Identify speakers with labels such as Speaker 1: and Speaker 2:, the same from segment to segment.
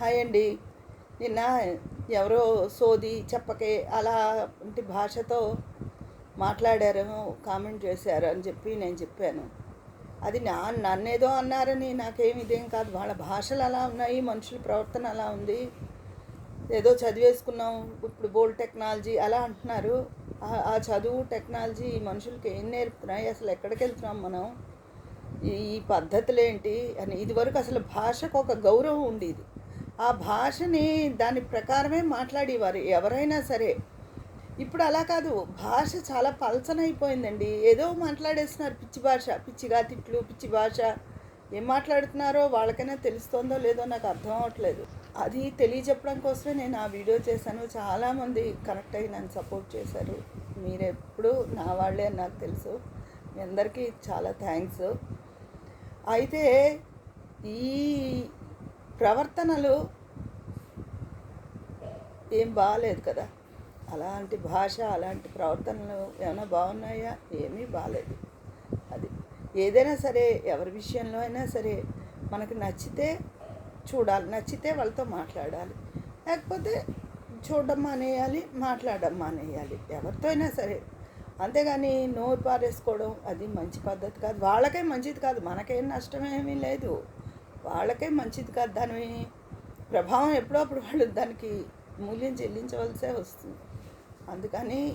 Speaker 1: Hi అండి. నిన్న ఎవరో సోది చెప్పకే అలాంటి భాషతో మాట్లాడారు కామెంట్ చేశారు అని చెప్పి నేను చెప్పాను. అది నా నన్నేదో అన్నారని నాకేం ఇదేం కాదు. వాళ్ళ భాషలు అలా ఉన్నాయి మనుషుల ప్రవర్తన అలా ఉంది. ఏదో చదివేసుకున్నాం ఇప్పుడు బోల్డ్ టెక్నాలజీ అలా అంటున్నారు. ఆ- చదువు టెక్నాలజీ మనుషులకి ఏం నేర్పుతున్నాయి? అసలు ఎక్కడికి వెళ్తున్నాం మనం? ఈ ఈ పద్ధతులు ఏంటి అని ఇదివరకు అసలు భాషకు ఒక గౌరవం ఉండేది. ఆ భాషని దాని ప్రకారమే మాట్లాడేవారు ఎవరైనా సరే. ఇప్పుడు అలా కాదు భాష చాలా పలచనైపోయిందండి. ఏదో మాట్లాడేస్తున్నారు పిచ్చి భాష పిచ్చిగా తిట్లు పిచ్చి భాష. ఏం మాట్లాడుతున్నారో వాళ్ళకైనా తెలుస్తుందో లేదో నాకు అర్థం అవ్వట్లేదు. అది తెలియజెప్పడం కోసమే నేను ఆ వీడియో చేశాను. చాలామంది కనెక్ట్ అయ్యి నన్ను సపోర్ట్ చేశారు. మీరు ఎప్పుడు నా వాళ్ళే అని నాకు తెలుసు. మీ అందరికీ చాలా థ్యాంక్స్. అయితే ఈ ప్రవర్తనలు ఏం బాగాలేదు కదా. అలాంటి భాష అలాంటి ప్రవర్తనలు ఏమైనా బాగున్నాయా? ఏమీ బాగాలేదు అది ఏదైనా సరే ఎవరి విషయంలో అయినా సరే మనకు నచ్చితే చూడాలి నచ్చితే వాళ్ళతో మాట్లాడాలి. లేకపోతే చూడడం మానేయాలి మాట్లాడడం మానేయాలి. ఎవరితో అయినా సరే. అంతేగాని నోరు పారేసుకోవడం అది మంచి పద్ధతి కాదు. వాళ్ళకే మంచిది కాదు. మనకేం నష్టమేమీ లేదు. వాళ్ళకే మంచిది కాదు. దాని ప్రభావం ఎప్పుడప్పుడు వాళ్ళు దానికి మూల్యం చెల్లించవలసే వస్తుంది. అందుకని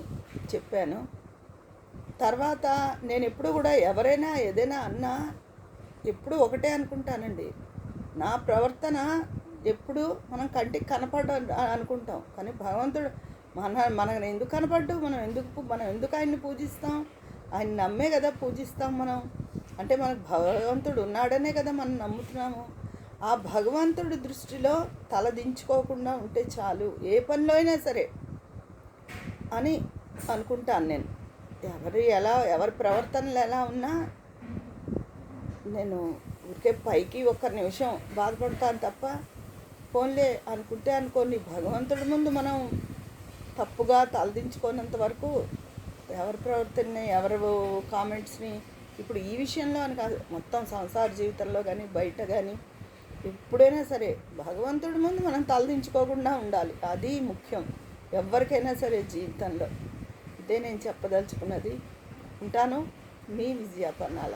Speaker 1: చెప్పాను. తర్వాత నేను ఎప్పుడు కూడా ఎవరైనా ఏదైనా అన్నా ఎప్పుడు ఒకటే అనుకుంటానండి. నా ప్రవర్తన ఎప్పుడు మనం కంటికి కనపడడం అనుకుంటాం. కానీ భగవంతుడు మన మనం ఎందుకు కనపడ్డు? మనం ఎందుకు మనం ఎందుకు ఆయన్ని పూజిస్తాం? ఆయన నమ్మే కదా పూజిస్తాం మనం. అంటే మనకు భగవంతుడు ఉన్నాడనే కదా మనం నమ్ముతున్నాము. ఆ భగవంతుడి దృష్టిలో తల దించుకోకుండా ఉంటే చాలు. ఏ పనిలో అయినా సరే అని అనుకుంటాను నేను. ఎవరు ఎలా ఎవరి ప్రవర్తనలు ఎలా ఉన్నా నేను ఊరికే పైకి ఒక్క నిమిషం బాధపడతాను తప్ప ఫోన్లే అనుకుంటే అనుకోని భగవంతుడి ముందు మనం తప్పుగా తలదించుకోనంత వరకు ఎవరి ప్రవర్తనని ఎవరు కామెంట్స్ని ఇప్పుడు ఈ విషయంలో అని కాదు మొత్తం సంసార జీవితంలో కానీ బయట కానీ ఎప్పుడైనా సరే భగవంతుడి ముందు మనం తలదించుకోకుండా ఉండాలి. అది ముఖ్యం. ఎవరికైనా సరే జీవితంలో. ఇదే నేను చెప్పదలుచుకున్నది. ఉంటాను. మీ విజయాపన్నాల.